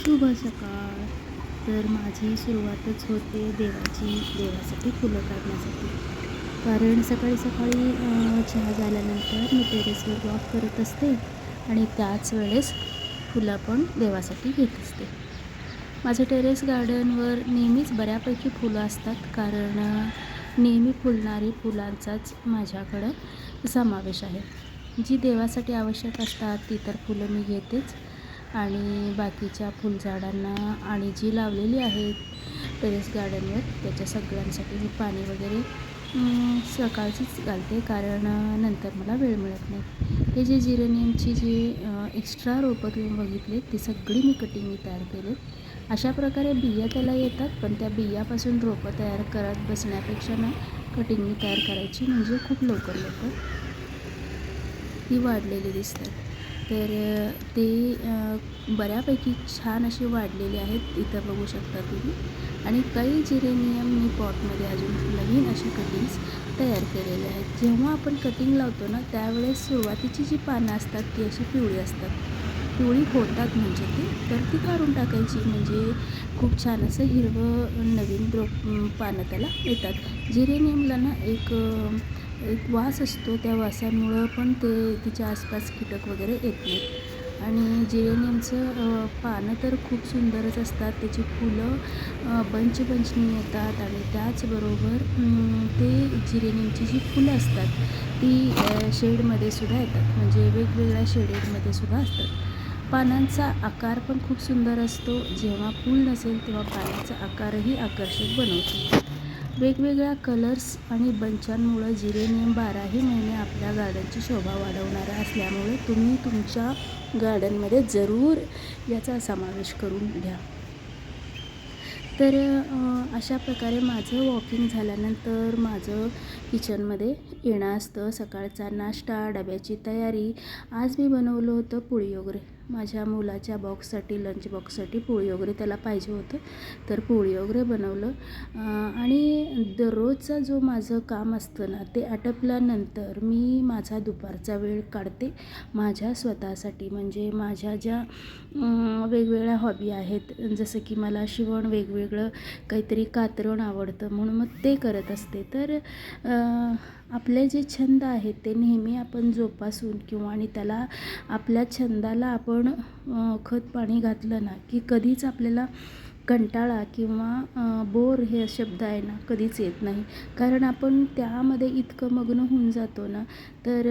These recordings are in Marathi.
शुभ सकाळ. तर माझी सुरुवातच होते देवाची देवासाठी फुलं काढण्यासाठी. कारण सकाळी सकाळी चहा झाल्यानंतर मी टेरेसवर वॉक करत असते आणि त्याच वेळेस फुलं पण देवासाठी घेत असते. माझ्या टेरेस गार्डनवर नेहमीच बऱ्यापैकी फुलं असतात कारण नेहमी फुलणारी फुलांचाच माझ्याकडं समावेश आहे. जी देवासाठी आवश्यक असतात ती तर फुलं मी घेतेच. आणि बाकीच्या फुलझाडांना आणि जी लावलेली आहेत टेरेस गार्डनवर त्याच्या सगळ्यांसाठी मी पाणी वगैरे सकाळचीच घालते कारण नंतर मला वेळ मिळत नाही. हे जे जिरेनियमची जी एक्स्ट्रा रोपं तुम्ही बघितली ती सगळी मी कटिंग मी तयार केले अशा प्रकारे बिया त्याला येतात पण त्या बियापासून रोपं तयार करत बसण्यापेक्षा ना कटिंग मी तयार करायची म्हणजे खूप लवकर लवकर ती वाढलेली दिसतात. तर ते बऱ्यापैकी छान असे वाढलेले आहेत इथं बघू शकता तुम्ही. आणि काही जिरेनियम मी पॉटमध्ये अजून नवीन असे कटिंग्स तयार केलेले आहेत. जेव्हा आपण कटिंग लावतो ना त्यावेळेस सुरुवातीची जी पानं असतात ती अशी पिवळी असतात. पिवळी होतात म्हणजे ती तर ती काढून टाकायची. म्हणजे खूप छान असं हिरवं नवीन रोप पानं त्याला येतात. जिरेनियमला ना एक एक वास असतो त्या वासामुळं पण ते तिच्या आसपास कीटक वगैरे येत नाहीत. आणि जिरेनियमचं पानं तर खूप सुंदरच असतात. त्याची फुलं बंच बंचनी येतात आणि त्याचबरोबर ते जिरेनियमची जी फुलं असतात ती शेडमध्ये सुद्धा येतात. म्हणजे वेगवेगळ्या शेडेडमध्ये सुद्धा असतात. पानांचा आकार पण खूप सुंदर असतो. जेव्हा फूल नसेल तेव्हा पानाचा आकारही आकर्षक बनवतो. वेगवेगळ्या कलर्स आणि बंचांमुळं जिरेनियम बाराही महिने आपल्या गार्डनची शोभा वाढवणारा असल्यामुळे तुम्ही तुमच्या गार्डनमध्ये जरूर याचा समावेश करून घ्या. तर अशा प्रकारे माझं वॉकिंग झाल्यानंतर माझं किचनमध्ये येणं असतं. सकाळचा नाश्ता डब्याची तयारी. आज मी बनवलं होतं पुळी वगैरे. माझ्या मुलाच्या बॉक्ससाठी लंच बॉक्ससाठी पोळी वगैरे त्याला पाहिजे होतं. तर पोळी वगैरे बनवलं. आणि दररोजचा जो माझं काम असतं ना ते आटपल्यानंतर मी माझा दुपारचा वेळ काढते माझ्या स्वतःसाठी. म्हणजे माझ्या ज्या वेगवेगळ्या हॉबी आहेत जसं की मला शिवण वेगवेगळं काहीतरी कातरण आवडतं म्हणून मग ते करत असते. तर आपले जे छंद आहेत ते नेहमी आपण जोपासून किंवा आणि त्याला आपल्या छंदाला आपण खत पाणी घातलं ना की कधीच आपल्याला कंटाळा किंवा बोर हे शब्द आहे ना कधीच येत नाही. कारण आपण त्यामध्ये इतकं मग्न होऊन जातो ना तर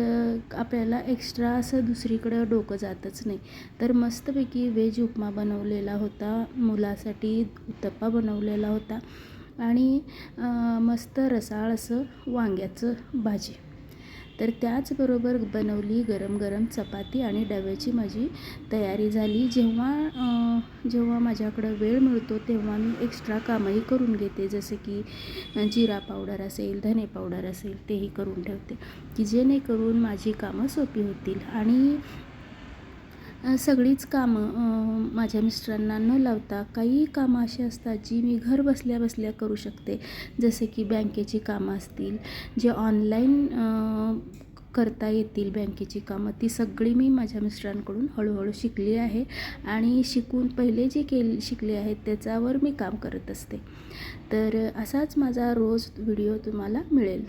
आपल्याला एक्स्ट्रा असं दुसरीकडं डोकं जातच नाही. तर मस्तपैकी व्हेज उपमा बनवलेला होता मुलासाठी उत्तप्पा बनवलेला होता. आणि मस्त रसाळ असं वांग्याचं भाजी. तर त्याचबरोबर बनवली गरम गरम चपाती आणि डब्याची माझी तयारी झाली. जेव्हा जेव्हा माझ्याकडं वेळ मिळतो तेव्हा मी एक्स्ट्रा कामंही करून घेते. जसे की जिरा पावडर असेल धने पावडर असेल तेही करून ठेवते. की जेणेकरून माझी कामं सोपी होतील. आणि सगळीच कामं माझ्या मिस्टरांना न लावता काही कामं अशी असतात जी मी घर बसल्या बसल्या करू शकते. जसे की बँकेची कामं असतील जे ऑनलाईन करता येतील बँकेची कामं ती सगळी मी माझ्या मिस्टरांकडून हळूहळू शिकली आहे. आणि शिकून पहिले जे केले शिकले आहेत त्याच्यावर मी काम करत असते. तर असाच माझा रोज व्हिडिओ तुम्हाला मिळेल.